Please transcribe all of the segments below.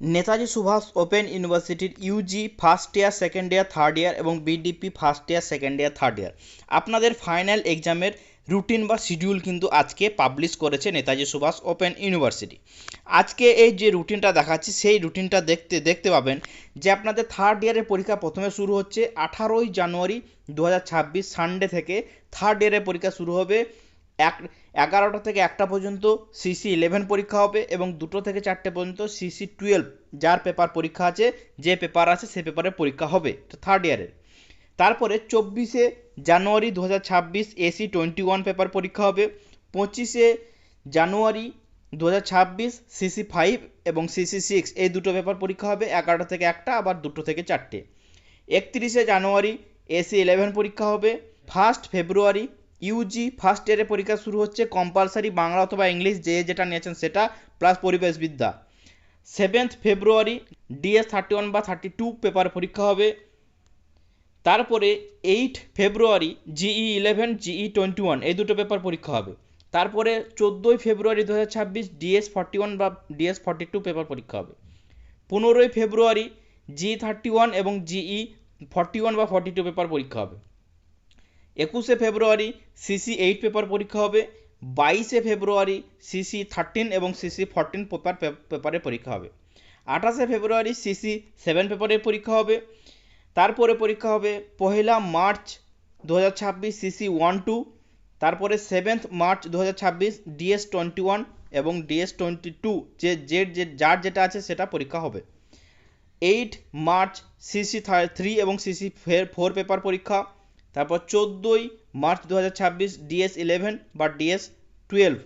Netaji Subhash open ইউনিভার্সিটির UG first year, second year, third year এবং BDP first year, second year, third year. আপনাদের final এক্সামের routine বা schedule কিন্তু আজকে পাবলিশ করেছে নেতাজি সুভাষ ওপেন ইউনিভার্সিটি। আজকে এই যে রুটিনটা দেখাচ্ছি, সেই রুটিনটা দেখতে দেখতে পাবেন যে আপনাদের থার্ড ইয়ারের পরীক্ষা প্রথমে শুরু হচ্ছে আঠারোই জানুয়ারি দু হাজার ছাব্বিশ সানডে থেকে। থার্ড ইয়ারের পরীক্ষা শুরু হবে এক এগারোটা থেকে একটা পর্যন্ত সিসি ইলেভেন পরীক্ষা হবে এবং দুটো থেকে চারটে পর্যন্ত সিসি টুয়েলভ যার পেপার পরীক্ষা আছে, যে পেপার আছে সে পেপারে পরীক্ষা হবে থার্ড ইয়ারের তারপরে চব্বিশে জানুয়ারি দু হাজার ছাব্বিশ এসি টোয়েন্টি ওয়ান পেপার পরীক্ষা হবে, পঁচিশে জানুয়ারি দু হাজার ছাব্বিশ সিসি ফাইভ এবং সিসি সিক্স এই দুটো পেপার পরীক্ষা হবে, এগারোটা থেকে একটা, আবার দুটো থেকে চারটে। একত্রিশে জানুয়ারি এসি ইলেভেন পরীক্ষা হবে ফার্স্ট ফেব্রুয়ারি ইউজি ফার্স্ট ইয়ারের পরীক্ষা শুরু হচ্ছে কম্পালসারি বাংলা অথবা ইংলিশ যে যেটা নিয়েছেন সেটা plus পরিবেশবিদ্যা। Seventh February DS thirty one বা থার্টি টু পেপার পরীক্ষা হবে। তারপরে eight February GE eleven GE twenty one এই দুটো পেপার পরীক্ষা হবে। তারপরে চোদ্দোই ফেব্রুয়ারি দু হাজার ছাব্বিশ ডিএস ফর্টি ওয়ান বা ডিএস ফর্টি টু পেপার পরীক্ষা হবে। পনেরোই ফেব্রুয়ারি জি থার্টি ওয়ান এবং জিই ফর্টি ওয়ান বা ফর্টি টু পেপার পরীক্ষা হবে। একুশে ফেব্রুয়ারি সিসি এইট পেপার পরীক্ষা হবে, বাইশে ফেব্রুয়ারি সিসি থার্টিন এবং সিসি ফোরটিন পেপার পেপারের পরীক্ষা হবে। আঠাশে ফেব্রুয়ারি সিসি সেভেন পেপারের পরীক্ষা হবে, তারপরে পরীক্ষা হবে পহেলা মার্চ দু হাজার ছাব্বিশ সিসি ওয়ান টু, তারপরে সেভেন্থ মার্চ দু হাজার ছাব্বিশ ডিএস টোয়েন্টি ওয়ান এবং ডিএস টোয়েন্টি টু, যে যে, যার যেটা আছে সেটা পরীক্ষা হবে। এইট মার্চ সিসি থ্রি এবং সিসি ফোর পেপার পরীক্ষা তারপর চোদ্দোই মার্চ দু হাজার ছাব্বিশ ডিএস ইলেভেন বা ডিএস টুয়েলভ।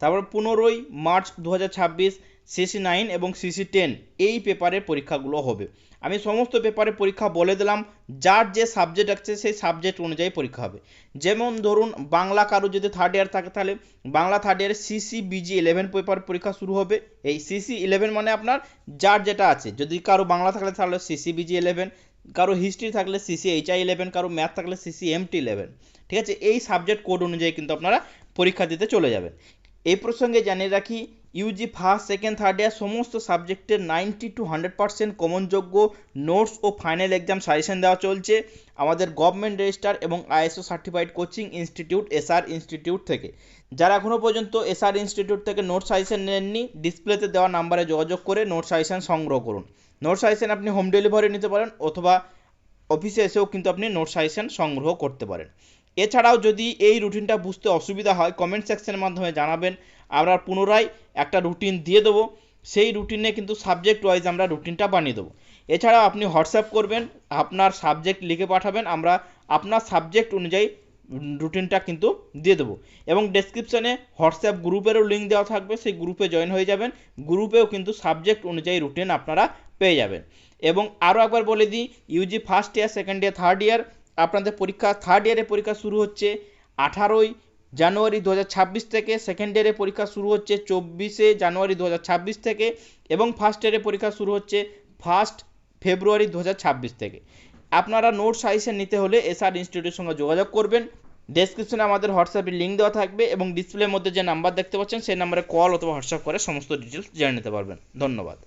তারপর পনেরোই মার্চ দু হাজার ছাব্বিশ সিসি নাইন এবং সিসি টেন। এই পেপারের পরীক্ষাগুলো হবে। আমি সমস্ত পেপারের পরীক্ষা বলে দিলাম। যার যে সাবজেক্ট আছে সেই সাবজেক্ট অনুযায়ী পরীক্ষা হবে। যেমন ধরুন, বাংলা কারও যদি থার্ড ইয়ার থাকে তাহলে বাংলা থার্ড ইয়ারে সিসি বিজি ইলেভেন পেপার পরীক্ষা শুরু হবে। এই সিসি ইলেভেন মানে আপনার যার যেটা আছে। যদি কারও বাংলা থাকলে তাহলে সিসি বিজি ইলেভেন কারও হিস্ট্রি থাকলে সিসি এইচআই ইলেভেন কারও ম্যাথ থাকলে সিসি এমটি ইলেভেন ঠিক আছে? এই সাবজেক্ট কোড অনুযায়ী কিন্তু আপনারা পরীক্ষা দিতে চলে যাবেন। এই প্রসঙ্গে জানিয়ে রাখি UG first second third year সমস্ত সাবজেক্টের নাইনটি টু হান্ড্রেড পার্সেন্ট কমনযোগ্য নোটস ও ফাইনাল এক্সাম সাজেশন দেওয়া চলছে। আমাদের গভর্নমেন্ট রেজিস্টার এবং ISO certified coaching institute SR institute থেকে। যারা এখনও পর্যন্ত এসআর ইনস্টিটিউট থেকে নোট সাজেশন নেননি ডিসপ্লেতে দেওয়া নাম্বারে যোগাযোগ করে নোট সাজেশন সংগ্রহ করুন। নোট সাজেশন আপনি হোম ডেলিভারি নিতে পারেন অথবা অফিসে এসেও কিন্তু আপনি নোট সাজেশন সংগ্রহ করতে পারেন। এছাড়াও যদি এই রুটিনটা বুঝতে অসুবিধা হয় কমেন্ট সেকশনের মাধ্যমে জানাবেন। আমরা পুনরায় একটা রুটিন দিয়ে দেবো। সেই রুটিনে কিন্তু সাবজেক্ট ওয়াইজ আমরা রুটিনটা বানিয়ে দেবো। এছাড়াও আপনি হোয়াটসঅ্যাপ করবেন, আপনার সাবজেক্ট লিখে পাঠাবেন, আমরা আপনার সাবজেক্ট অনুযায়ী রুটিনটা কিন্তু দিয়ে দেবো। এবং ডেসক্রিপশানে হোয়াটসঅ্যাপ গ্রুপেরও লিঙ্ক দেওয়া থাকবে, সেই গ্রুপে জয়েন হয়ে যাবেন। গ্রুপেও কিন্তু সাবজেক্ট অনুযায়ী রুটিন আপনারা পেয়ে যাবেন। এবং আরও একবার বলে দিই UG first year second year third year আপনাদের পরীক্ষা থার্ড ইয়ারের পরীক্ষা শুরু হচ্ছে আঠারোই জানুয়ারি দু হাজার ছাব্বিশ থেকে সেকেন্ড ইয়ারের পরীক্ষা শুরু হচ্ছে চব্বিশে জানুয়ারি দু হাজার ছাব্বিশ থেকে এবং ফার্স্ট ইয়ারের পরীক্ষা শুরু হচ্ছে ফার্স্ট ফেব্রুয়ারি দু হাজার ছাব্বিশ থেকে। আপনারা নোট সাইজে নিতে হলে এসআর ইনস্টিটিউটের সঙ্গে যোগাযোগ করবেন। ডেসক্রিপশনে আমাদের হোয়াটসঅ্যাপের লিঙ্ক দেওয়া থাকবে এবং ডিসপ্লের মধ্যে যে নাম্বার দেখতে পাচ্ছেন, সেই নাম্বারে কল অথবা হোয়াটসঅ্যাপ করে সমস্ত ডিটেলস জেনে নিতে পারবেন। ধন্যবাদ।